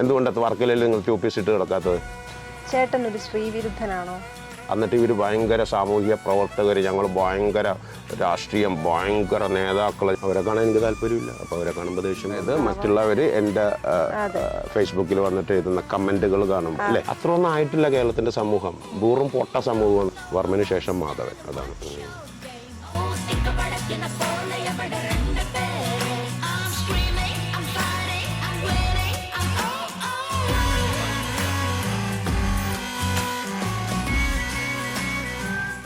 എന്തുകൊണ്ടത് വർക്കിലല്ലേ നിങ്ങൾ to piece ഇട്ട് കിടക്കാത്തത്? ചേട്ടൻ ഒരു സ്ത്രീവിരുദ്ധനാണോ എന്നിട്ട് ഇവർ ഭയങ്കര സാമൂഹിക പ്രവർത്തകർ ഞങ്ങൾ ഭയങ്കര രാഷ്ട്രീയം ഭയങ്കര നേതാക്കൾ അവരെ കാണാൻ എനിക്ക് താല്പര്യമില്ല. അപ്പോൾ അവരെ കാണുമ്പോൾ ദേഷ്യം ഇത് മറ്റുള്ളവർ എന്റെ ഫേസ്ബുക്കിൽ വന്നിട്ട് എഴുതുന്ന കമന്റുകൾ കാണും. അല്ലേ? അത്ര ഒന്നും ആയിട്ടില്ല കേരളത്തിന്റെ സമൂഹം. ബൂറും പൊട്ട സമൂഹം വർമ്മന് ശേഷം മാധവൻ. അതാണ്.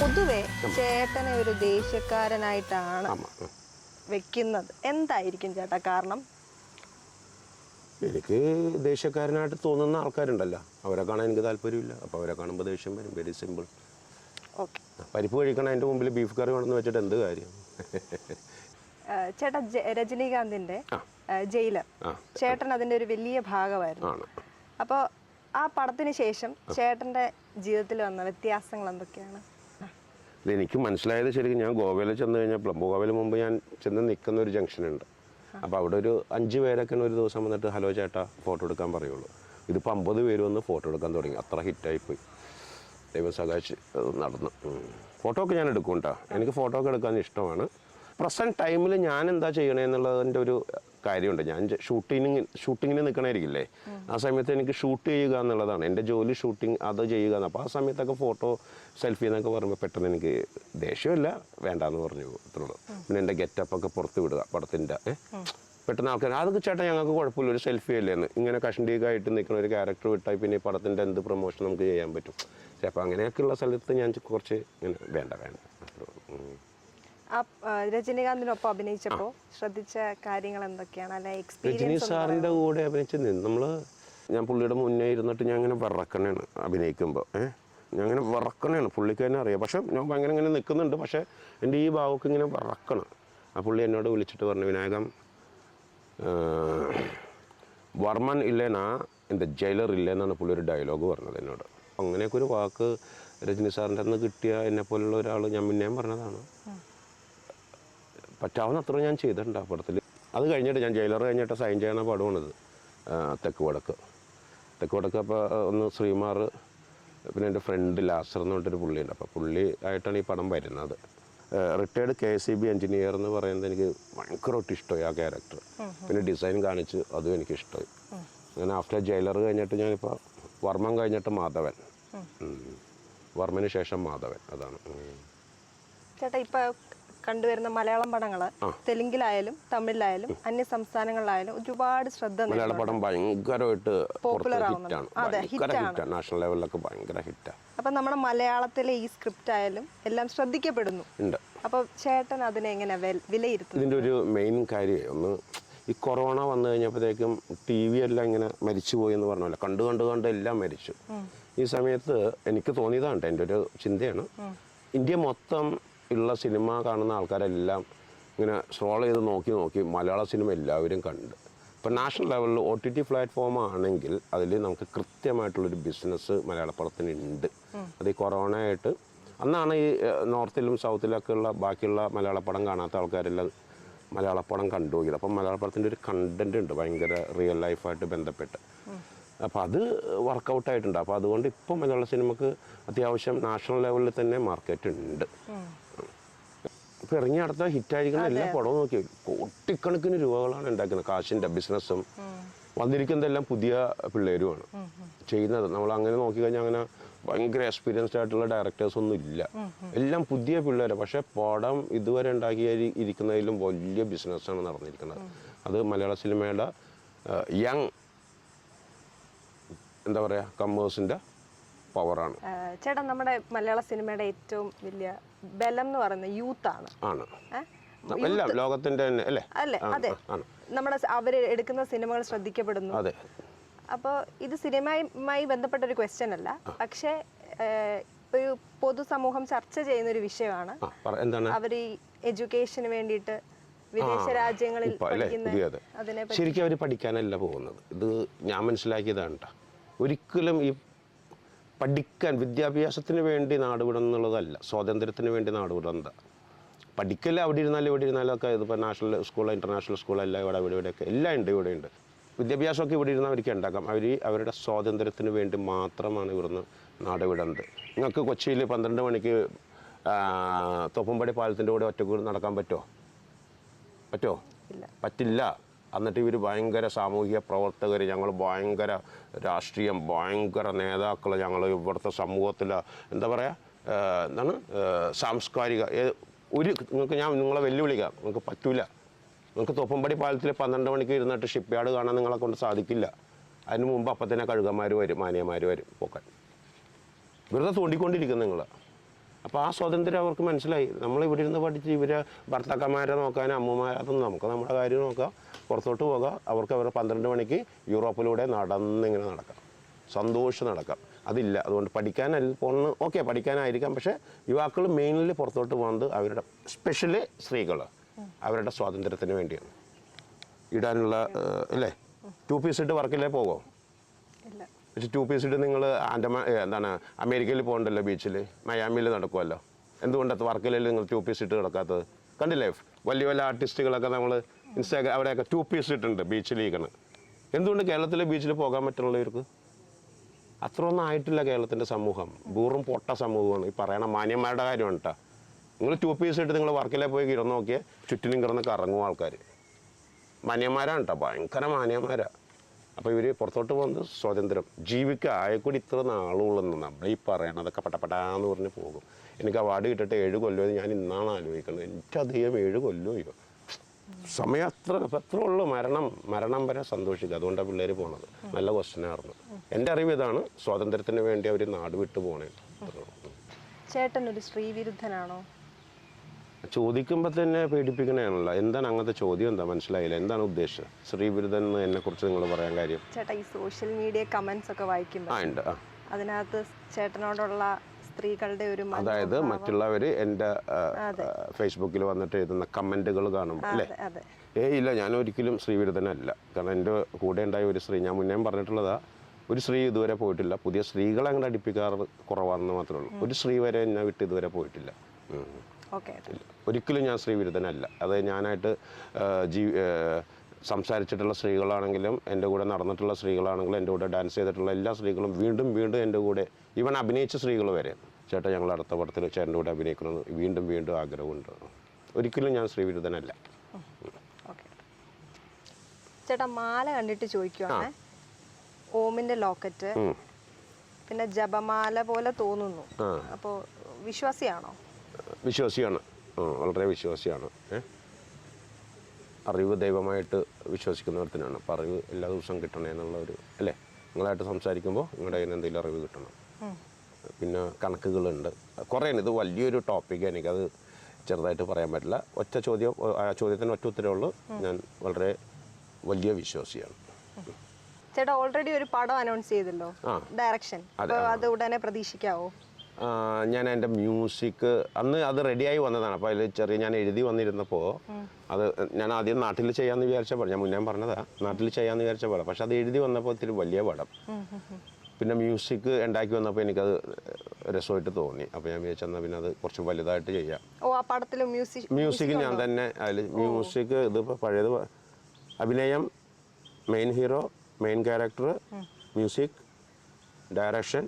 പൊതുവെ ചേട്ടനെ ഒരു ദേഷ്യക്കാരനായിട്ടാണ് വെക്കുന്നത്. എന്തായിരിക്കും ചേട്ടാ കാരണം? എനിക്ക് ദേഷ്യക്കാരനായിട്ട് തോന്നുന്ന ആൾക്കാരുണ്ടല്ലോ. അവരെ കാണാൻ എനിക്ക് താല്പര്യമില്ല. അപ്പോൾ അവരെ കാണുമ്പോൾ ദേഷ്യം വരും. വെരി സിമ്പിൾ പരിപ്പ് കഴിക്കണം അതിന്റെ മുമ്പിൽ ബീഫ് കറി വേണമെന്ന് വെച്ചിട്ട് എന്ത് കാര്യം? ചേട്ടാ രജനീകാന്തിന്റെ ജയിലർ ചേട്ടൻ അതിന്റെ ഒരു വലിയ ഭാഗമായിരുന്നു. അപ്പോ അപ്പോൾ ആ പടത്തിന് ശേഷം ചേട്ടന്റെ ജീവിതത്തിൽ വന്ന വ്യത്യാസങ്ങൾ എന്തൊക്കെയാണ്? ഇത് എനിക്ക് മനസ്സിലായത് ശരിക്കും ഞാൻ ഗോവയിൽ ചെന്ന് കഴിഞ്ഞപ്പോൾ ഗോവയിൽ മുമ്പ് ഞാൻ ചെന്ന് നിൽക്കുന്ന ഒരു ജംഗ്ഷൻ ഉണ്ട് അപ്പോൾ അവിടെ ഒരു അഞ്ച് പേരൊക്കെ ഒരു ദിവസം വന്നിട്ട് ഹലോ ചേട്ടാ ഫോട്ടോ എടുക്കാൻ പറയുള്ളൂ. ഇതിപ്പോൾ അമ്പത് പേര് വന്ന് ഫോട്ടോ എടുക്കാൻ തുടങ്ങി. അത്ര ഹിറ്റായിപ്പോയി ദൈവം സഹായിച്ച് അത് നടന്നു. ഫോട്ടോ ഒക്കെ ഞാൻ എടുക്കും കേട്ടോ. എനിക്ക് ഫോട്ടോ ഒക്കെ എടുക്കാൻ ഇഷ്ടമാണ്. പ്രസന്റ് ടൈമിൽ ഞാൻ എന്താ ചെയ്യണേന്നുള്ളതിന്റെ ഒരു കാര്യമുണ്ട്. ഞാൻ ഷൂട്ടിങ്ങിന് ഷൂട്ടിങ്ങിന് നിൽക്കണമായിരിക്കില്ലേ ആ സമയത്ത് എനിക്ക് ഷൂട്ട് ചെയ്യുക എന്നുള്ളതാണ്. എന്റെ ജോലി ഷൂട്ടിങ് അത് ചെയ്യുക എന്ന്. അപ്പോൾ ആ സമയത്തൊക്കെ ഫോട്ടോ സെൽഫി എന്നൊക്കെ പറയുമ്പോൾ പെട്ടെന്ന് എനിക്ക് ദേഷ്യമല്ല. വേണ്ടാന്ന് പറഞ്ഞു ഇത്രയുള്ളൂ പിന്നെ എന്റെ ഗെറ്റപ്പൊക്കെ പുറത്ത് വിടുക പടത്തിന്റെ പെട്ടെന്ന് ആൾക്കാർ അതൊക്കെ ചേട്ടാ ഞങ്ങൾക്ക് കുഴപ്പമില്ല ഒരു സെൽഫി അല്ലേ? എന്ന്. ഇങ്ങനെ കഷണ്ടിയൊക്കെ നിൽക്കുന്ന ഒരു ക്യാരക്ടർ വിട്ടാൽ പിന്നെ ഈ പടത്തിന്റെ എന്ത് പ്രൊമോഷൻ നമുക്ക് ചെയ്യാൻ പറ്റും. അപ്പോൾ അങ്ങനെയൊക്കെയുള്ള സ്ഥലത്ത് ഞാൻ കുറച്ച് ഇങ്ങനെ വേണ്ട വേണ്ട. ആ രജനീകാന്തിനൊപ്പം അഭിനയിച്ചപ്പോൾ ശ്രദ്ധിച്ച കാര്യങ്ങൾ എന്തൊക്കെയാണ് അല്ലെ രജനി സാറിന്റെ സാറിന്റെ കൂടെ അഭിനയിച്ച് നമ്മൾ ഞാൻ പുള്ളിയുടെ മുന്നേ ഇരുന്നിട്ട് ഞാൻ അങ്ങനെ വിറക്കണേണ് അഭിനയിക്കുമ്പോൾ ഏഹ് ഞാൻ അങ്ങനെ വിറക്കണേണ്. പുള്ളിക്ക് തന്നെ അറിയാം. പക്ഷെ ഞാൻ ഭയങ്കര ഇങ്ങനെ നിൽക്കുന്നുണ്ട് പക്ഷേ എന്റെ ഈ ഭാവമൊക്കെ ഇങ്ങനെ വിറക്കണം. ആ പുള്ളി എന്നോട് വിളിച്ചിട്ട് പറഞ്ഞു വിനായകം വർമ്മൻ ഇല്ലേനാ എന്റെ ജയിലർ ഇല്ലേന്നാണ് പുള്ളി ഒരു ഡയലോഗ് പറഞ്ഞത് എന്നോട്. അങ്ങനെയൊക്കെ ഒരു വാക്ക് രജനി സാറിന്റെ അന്ന് കിട്ടിയ എന്നെ പോലുള്ള ഒരാൾ ഞാൻ പിന്നെയും പറഞ്ഞതാണ്. പറ്റാവുന്ന അത്ര ഞാൻ ചെയ്തിട്ടുണ്ട് ആ പടത്തിൽ. അത് കഴിഞ്ഞിട്ട് ഞാൻ ജയിലർ കഴിഞ്ഞിട്ട് സൈൻ ചെയ്യണ പടമാണിത് തെക്ക് വടക്ക്. തെക്ക് വടക്ക് അപ്പോൾ ഒന്ന് ശ്രീമാർ പിന്നെ എന്റെ ഫ്രണ്ട് ലാസർ എന്ന് പറഞ്ഞിട്ടൊരു പുള്ളിയുണ്ട്. അപ്പോൾ പുള്ളി ആയിട്ടാണ് ഈ പടം വരുന്നത്. Retired K S C B engineer എന്ന് പറയുന്നത് എനിക്ക് ഭയങ്കരമായിട്ട് ഇഷ്ടമായി ആ ക്യാരക്ടർ പിന്നെ ഡിസൈൻ കാണിച്ച് അതും എനിക്ക് ഇഷ്ടമായി. അങ്ങനെ ആഫ്റ്റർ ജയിലർ കഴിഞ്ഞിട്ട് ഞാനിപ്പോൾ വർമ്മൻ കഴിഞ്ഞിട്ട് മാധവൻ. വർമ്മന് ശേഷം മാധവൻ. അതാണ്. ചേട്ടാ ഇപ്പൊ കണ്ടുവരുന്ന മലയാളം പടങ്ങൾ തെലുങ്കിലായാലും തമിഴിലായാലും അന്യ സംസ്ഥാനങ്ങളിലായാലും ഒരുപാട് ശ്രദ്ധ മലയാള. പടം ഭയങ്കരമായിട്ട് പോപ്പുലർ ആവുന്നുണ്ട്. അതെ, ഹിറ്റാണ്. നാഷണൽ ലെവലിലൊക്കെ ഭയങ്കര ഹിറ്റാണ് അപ്പൊ നമ്മുടെ മലയാളത്തിലെ ഈ സ്ക്രിപ്റ്റ് ആയാലും എല്ലാം ശ്രദ്ധിക്കപ്പെടുന്നു. അപ്പൊ ചേട്ടൻ അതിനെ എങ്ങനെ ഇതിന്റെ ഒരു മെയിൻ കാര്യം ഒന്ന് ഈ കൊറോണ വന്നു കഴിഞ്ഞപ്പോഴത്തേക്കും ടി വി എല്ലാം ഇങ്ങനെ മരിച്ചു പോയി എന്ന് പറഞ്ഞല്ലോ. കണ്ടു കണ്ടു കണ്ട് എല്ലാം മരിച്ചു. ഈ സമയത്ത് എനിക്ക് തോന്നിയതാണ് എന്റെ ഒരു ചിന്തയാണ്. ഇന്ത്യ മൊത്തം ഉള്ള സിനിമ കാണുന്ന ആൾക്കാരെല്ലാം ഇങ്ങനെ സ്ക്രോൾ ചെയ്ത് നോക്കി നോക്കി മലയാള സിനിമ എല്ലാവരും കണ്ട്. ഇപ്പം നാഷണൽ ലെവലിൽ ഒ ടി ടി പ്ലാറ്റ്ഫോം ആണെങ്കിൽ അതിൽ നമുക്ക് കൃത്യമായിട്ടുള്ളൊരു ബിസിനസ് മലയാളപ്പടത്തിന് ഉണ്ട് അത് ഈ കൊറോണ ആയിട്ട് അന്നാണ് ഈ നോർത്തിലും സൗത്തിലൊക്കെ ഉള്ള ബാക്കിയുള്ള മലയാളപ്പടം കാണാത്ത ആൾക്കാരെല്ലാം മലയാളപ്പടം കണ്ടുപോയത് അപ്പം മലയാളപ്പടത്തിന്റെ ഒരു കണ്ടന്റ് ഉണ്ട് ഭയങ്കര റിയൽ ലൈഫായിട്ട് ബന്ധപ്പെട്ട്. അപ്പോൾ അത് വർക്കൗട്ടായിട്ടുണ്ട്. അപ്പോൾ അതുകൊണ്ട് ഇപ്പം മലയാള സിനിമക്ക് അത്യാവശ്യം നാഷണൽ ലെവലിൽ തന്നെ മാർക്കറ്റ് ഉണ്ട് ഇപ്പം ഇറങ്ങി അടുത്ത ഹിറ്റായിരിക്കുന്ന എല്ലാ പടവും നോക്കി കോട്ടിക്കണക്കിന് രൂപകളാണ് ഉണ്ടാക്കുന്നത്. കാശിന്റെ ബിസിനസ്സും വന്നിരിക്കുന്നതെല്ലാം പുതിയ പിള്ളേരുമാണ് ചെയ്യുന്നത്. നമ്മൾ അങ്ങനെ നോക്കിക്കഴിഞ്ഞാൽ അങ്ങനെ ഭയങ്കര എക്സ്പീരിയൻസ്ഡ് ആയിട്ടുള്ള ഡയറക്ടേഴ്സ് ഒന്നും ഇല്ല. എല്ലാം പുതിയ പിള്ളേർ പക്ഷേ പടം ഇതുവരെ ഉണ്ടാക്കി ഇരിക്കുന്നതിലും വലിയ ബിസിനസ്സാണ് നടന്നിരിക്കുന്നത്. അത് മലയാള സിനിമയുടെ യങ് എന്താ പറയുക കമ്മേഴ്സിന്റെ പവറാണ് ചേട്ടാ നമ്മുടെ മലയാള സിനിമയുടെ ഏറ്റവും വലിയ ബലം എന്ന് പറയുന്നത് യൂത്ത് ആണ്? എല്ലാം ലോകത്തിന്റെ തന്നെ അല്ലേ? അല്ലേ അതെ. നമ്മുടെ അവർ അവർ എടുക്കുന്ന സിനിമകൾ ശ്രദ്ധിക്കപ്പെടുന്നു. അതെ. അപ്പോൾ ഇത് സിനിമയുമായി ബന്ധപ്പെട്ട ഒരു ക്വസ്റ്റ്യൻ അല്ല പക്ഷേ ഒരു പൊതുസമൂഹം ചർച്ച ചെയ്യുന്ന ഒരു വിഷയമാണ് അവർ ഈ എഡ്യൂക്കേഷന് വേണ്ടിയിട്ട് വിദേശ രാജ്യങ്ങളിൽ ശരിക്കും അവർ പഠിക്കാനല്ല പോകുന്നത്. ഇത് ഞാൻ മനസ്സിലാക്കിയതാണ് ട്ടോ. ഒരിക്കലും ഈ പഠിക്കാൻ വിദ്യാഭ്യാസത്തിന് വേണ്ടി നാടുവിടണം എന്നുള്ളതല്ല സ്വാതന്ത്ര്യത്തിന് വേണ്ടി നാടുവിടുന്നത് പഠിക്കല്ലേ അവിടെ ഇരുന്നാലും ഇവിടെ ഇരുന്നാലും ഒക്കെ ഇതിപ്പോൾ നാഷണൽ സ്കൂൾ ഇന്റർനാഷണൽ സ്കൂൾ എല്ലാം ഇവിടെ ഇവിടെ ഇവിടെയൊക്കെ എല്ലാം ഉണ്ട് ഇവിടെ ഉണ്ട്. വിദ്യാഭ്യാസമൊക്കെ ഇവിടെ ഇരുന്ന് അവർക്ക് ഉണ്ടാക്കാം. അവർ അവരുടെ സ്വാതന്ത്ര്യത്തിന് വേണ്ടി മാത്രമാണ് ഇവിടുന്ന് നാടുവിടുന്നത് നിങ്ങൾക്ക് കൊച്ചിയിൽ പന്ത്രണ്ട് മണിക്ക് തൊപ്പുംപടി പാലത്തിന്റെ കൂടെ ഒറ്റയ്ക്ക് നടക്കാൻ പറ്റുമോ പറ്റുമോ ഇല്ല. പറ്റില്ല. എന്നിട്ട് ഇവർ ഭയങ്കര സാമൂഹിക പ്രവർത്തകർ ഞങ്ങൾ ഭയങ്കര രാഷ്ട്രീയം ഭയങ്കര നേതാക്കൾ ഞങ്ങൾ ഇവിടുത്തെ സമൂഹത്തിൽ എന്താ പറയുക എന്താണ് സാംസ്കാരിക ഒരു നിങ്ങൾക്ക് ഞാൻ നിങ്ങളെ വെല്ലുവിളിക്കാം നിങ്ങൾക്ക് പറ്റൂല. നിങ്ങൾക്ക് തൊപ്പമ്പടി പാലത്തിൽ പന്ത്രണ്ട് മണിക്ക് ഇരുന്നിട്ട് ഷിപ്പ് യാർഡ് കാണാൻ നിങ്ങളെ കൊണ്ട് സാധിക്കില്ല. അതിന് മുമ്പ് അപ്പം തന്നെ കഴുകന്മാർ വരും മാനിയന്മാർ വരും പോക്കാൻ. വെറുതെ തോണ്ടിക്കൊണ്ടിരിക്കും നിങ്ങൾ അപ്പോൾ ആ സ്വാതന്ത്ര്യം അവർക്ക് മനസ്സിലായി. നമ്മൾ ഇവിടെ ഇരുന്ന് പഠിച്ച് ഇവരെ ഭർത്താക്കന്മാരെ നോക്കാൻ അമ്മമാരെ അതൊന്നും നമുക്ക് നമ്മുടെ കാര്യം നോക്കാം. പുറത്തോട്ട് പോകാം. അവർക്ക് അവരുടെ പന്ത്രണ്ട് മണിക്ക് യൂറോപ്പിലൂടെ നടന്നിങ്ങനെ നടക്കാം. സന്തോഷം നടക്കാം. അതില്ല. അതുകൊണ്ട് പഠിക്കാനല്ല പോണ് ഓക്കെ പഠിക്കാനായിരിക്കാം. പക്ഷേ യുവാക്കൾ മെയിൻലി പുറത്തോട്ട് പോകുന്നത് അവരുടെ സ്പെഷ്യലി സ്ത്രീകൾ അവരുടെ സ്വാതന്ത്ര്യത്തിന് വേണ്ടിയാണ്. ഇടാനുള്ള അല്ലേ ടു പീസ് ഇട്ട് വർക്കിലേ പോകുമോ പക്ഷെ ടു പീസ് ഇട്ട് നിങ്ങൾ ആൻഡമാ എന്താണ് അമേരിക്കയിൽ പോകണ്ടല്ലോ ബീച്ചിൽ മയാമിയിൽ നടക്കുമല്ലോ എന്തുകൊണ്ടത് വർക്കിലല്ലേ നിങ്ങൾ ടു പീസ് ഇട്ട് കിടക്കാത്തത്? കണ്ടില്ലേ? വലിയ വലിയ ആർട്ടിസ്റ്റുകളൊക്കെ നമ്മൾ ഇൻസ്റ്റാഗ്രാം അവിടെയൊക്കെ ടു പീസ് ഇട്ടുണ്ട് ബീച്ചിലിരിക്കണം എന്തുകൊണ്ട് കേരളത്തിലെ ബീച്ചിൽ പോകാൻ പറ്റുള്ളവർക്ക് അത്രയൊന്നും ആയിട്ടില്ല കേരളത്തിന്റെ സമൂഹം. ബൂറും പൊട്ട സമൂഹമാണ്. ഈ പറയണ മാന്യന്മാരുടെ കാര്യമാണ് കേട്ടോ നിങ്ങൾ ടു പീസ് ഇട്ട് നിങ്ങൾ വർക്കിലെ പോയി കിടന്ന് നോക്കിയാൽ ചുറ്റിനും കിടന്ന് കറങ്ങും ആൾക്കാർ മാന്യന്മാരാണ് കേട്ടോ ഭയങ്കര മാന്യന്മാരാണ് അപ്പോൾ ഇവർ പുറത്തോട്ട് പോകുന്നത് സ്വാതന്ത്ര്യം. ജീവിക്കുക ആയക്കൂടി ഇത്ര നാളുകളൊന്നും നമ്മൾ ഈ പറയണതൊക്കെ പട്ടപ്പെട്ടാന്ന് പറഞ്ഞ് പോകും. എനിക്ക് അവാർഡ് കിട്ടിട്ട് ഏഴ് കൊല്ലം ഞാൻ ഇന്നാണ് ആലോചിക്കുന്നത്. എനിക്കധികം ഏഴ് കൊല്ലമോ സമയം അത്ര അത്ര ഉള്ളൂ. മരണം മരണം വരെ സന്തോഷിക്കുക. അതുകൊണ്ടാണ് പിള്ളേർ പോണത്. നല്ല ക്വസ്റ്റ്യൻ ആയിരുന്നു. എന്റെ അറിവ് ഇതാണ്. സ്വാതന്ത്ര്യത്തിന് വേണ്ടി അവർ നാട് വിട്ടു പോണേ. ചേട്ടൻ ഒരു സ്ത്രീവിരുദ്ധനാണോ ചോദിക്കുമ്പോൾ തന്നെ പേടിപ്പിക്കണേണല്ലോ എന്താണ് അങ്ങനത്തെ ചോദ്യം? എന്താ മനസ്സിലായില്ല. എന്താണ് ഉദ്ദേശം? ശ്രീബിരുദൻ എന്ന് കുറിച്ച് നിങ്ങൾ പറയാൻ കാര്യം? ചേട്ടാ ഈ സോഷ്യൽ മീഡിയ കമന്റ്സ് ഒക്കെ വായിക്കുമ്പോൾ അതിനകത്ത് ചേട്ടനോടുള്ള സ്ത്രീകളുടെ ഒരു അതായത് മറ്റുള്ളവർ എന്റെ ഫേസ്ബുക്കിൽ വന്നിട്ട് എഴുതുന്ന കമന്റുകൾ കാണും അല്ലേ? ഏയ് ഇല്ല ഞാൻ ഒരിക്കലും ശ്രീവിരുദ്ധനല്ല കാരണം എന്റെ കൂടെ ഉണ്ടായ ഒരു സ്ത്രീ ഞാൻ മുന്നേ പറഞ്ഞിട്ടുള്ളതാ ഒരു സ്ത്രീ ഇതുവരെ പോയിട്ടില്ല. പുതിയ സ്ത്രീകളെ അങ്ങോട്ട് അടുപ്പിക്കാറ് കുറവാണെന്ന് മാത്രമേ ഉള്ളൂ. ഒരു സ്ത്രീ വരെ എന്നെ വിട്ട് ഇതുവരെ പോയിട്ടില്ല. ഒരിക്കലും ഞാൻ ശ്രീവിരുദ്ധനല്ല. അത് ഞാനായിട്ട് ജീ സംസാരിച്ചിട്ടുള്ള സ്ത്രീകളാണെങ്കിലും എന്റെ കൂടെ നടന്നിട്ടുള്ള സ്ത്രീകളാണെങ്കിലും എന്റെ കൂടെ ഡാൻസ് ചെയ്തിട്ടുള്ള എല്ലാ സ്ത്രീകളും വീണ്ടും വീണ്ടും എന്റെ കൂടെ ഈവൻ അഭിനയിച്ച സ്ത്രീകൾ വരെ. ചേട്ടാ ഞങ്ങൾ അടുത്ത പടത്തിൽ ചേട്ടന്റെ കൂടെ അഭിനയിക്കണമെന്ന് വീണ്ടും വീണ്ടും ആഗ്രഹമുണ്ട്. ഒരിക്കലും ഞാൻ ശ്രീവിരുദ്ധനല്ല. ചേട്ടാ മാല കണ്ടിട്ട് ചോദിക്കുവാണ്. ഓമിന്റെ ലോക്കറ്റ്. പിന്നെ ജപമാല പോലെ തോന്നുന്നു. അപ്പോ അപ്പോൾ വിശ്വാസിയാണോ. വിശ്വാസിയാണ് വളരെ വിശ്വാസിയാണ്. അറിവ് ദൈവമായിട്ട് വിശ്വസിക്കുന്നവർത്തിനാണ്. അപ്പോൾ അറിവ് എല്ലാ ദിവസവും കിട്ടണേ എന്നുള്ള ഒരു അല്ലേ? നിങ്ങളായിട്ട് സംസാരിക്കുമ്പോൾ നിങ്ങളുടെ കയ്യിൽ നിന്ന് എന്തെങ്കിലും അറിവ് കിട്ടണം. പിന്നെ കണക്കുകളുണ്ട്. കുറേ ഇത് വലിയൊരു ടോപ്പിക് എനിക്കത് ചെറുതായിട്ട് പറയാൻ പറ്റില്ല. ഒറ്റ ചോദ്യം ആ ചോദ്യത്തിന് ഒറ്റ ഉത്തരവേ ഉള്ളൂ. ഞാൻ വളരെ വലിയ വിശ്വാസിയാണ്. ചേട്ടാ ഓൾറെഡി ഒരു പടം അനൗൺസ് ചെയ്തല്ലോ? ഡയറക്ഷൻ അത് ഉടനെ പ്രതീക്ഷിക്കാവോ? ഞാൻ എന്റെ മ്യൂസിക് അന്ന് അത് റെഡിയായി വന്നതാണ്. അപ്പോൾ അതിൽ ചെറിയ ഞാൻ എഴുതി വന്നിരുന്നപ്പോൾ അത് ഞാൻ ആദ്യം നാട്ടിൽ ചെയ്യാമെന്ന് വിചാരിച്ച പടം. ഞാൻ മുന്നേ പറഞ്ഞതാ. നാട്ടിൽ ചെയ്യാമെന്ന് വിചാരിച്ച പടം. പക്ഷെ അത് എഴുതി വന്നപ്പോൾ ഇത്തിരി വലിയ പടം. പിന്നെ മ്യൂസിക് ഉണ്ടാക്കി വന്നപ്പോൾ എനിക്കത് രസമായിട്ട് തോന്നി. അപ്പോൾ ഞാൻ വിചാരിച്ചെന്നാൽ പിന്നെ അത് കുറച്ച് വലുതായിട്ട് ചെയ്യാം. ഓ ആ പടത്തിൽ മ്യൂസിക് മ്യൂസിക് ഞാൻ തന്നെ അതിൽ മ്യൂസിക് ഇതിപ്പോൾ പഴയത് അഭിനയം main hero main character music direction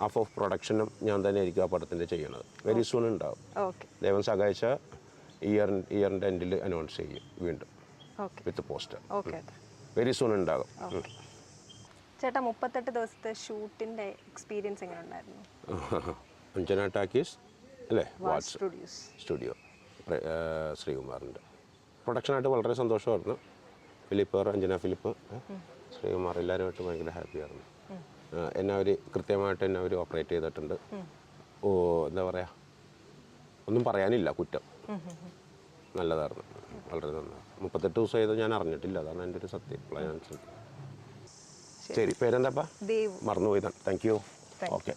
half of പ്രൊഡക്ഷനും ഞാൻ തന്നെ ആയിരിക്കും ആ പടത്തിന്റെ ചെയ്യണത് വെരി സൂൺ ഉണ്ടാവും. ദൈവം സഹായിച്ച ഇയർ ഇയറിന്റെ എൻഡിൽ അനൗൺസ് ചെയ്യും വീണ്ടും വിത്ത് പോസ്റ്റർ വെരി സൂൺ ഉണ്ടാകും. ചേട്ടാ മുപ്പത്തെട്ട് ദിവസത്തെ ഷൂട്ടിന്റെ എക്സ്പീരിയൻസ് എങ്ങനെ ഉണ്ടായിരുന്നു അഞ്ജന ടാക്കീസ് അല്ലേ വാട്സ് സ്റ്റുഡിയോസ് സ്റ്റുഡിയോ ശ്രീകുമാറിന്റെ. പ്രൊഡക്ഷനായിട്ട് വളരെ സന്തോഷമായിരുന്നു. ഫിലിപ്പ് അഞ്ജന ഫിലിപ്പ് ശ്രീകുമാർ എല്ലാവരുമായിട്ട് ഭയങ്കര ഹാപ്പിയായിരുന്നു ആയിരുന്നു. എന്നെ അവർ കൃത്യമായിട്ട് എന്നെ അവർ ഓപ്പറേറ്റ് ചെയ്തിട്ടുണ്ട്. ഓ എന്താ പറയുക ഒന്നും പറയാനില്ല കുറ്റം. നല്ലതായിരുന്നു. വളരെ നന്നായി മുപ്പത്തെട്ട് ദിവസം ചെയ്ത് ഞാൻ അറിഞ്ഞിട്ടില്ല. അതാണ് എന്റെ ഒരു സത്യം. പ്ലാൻ ശ്രദ്ധിക്കുന്നത്. ശരി. പേരെന്താപ്പാ? മറന്നുപോയതാണ് താങ്ക് യു. ഓക്കെ.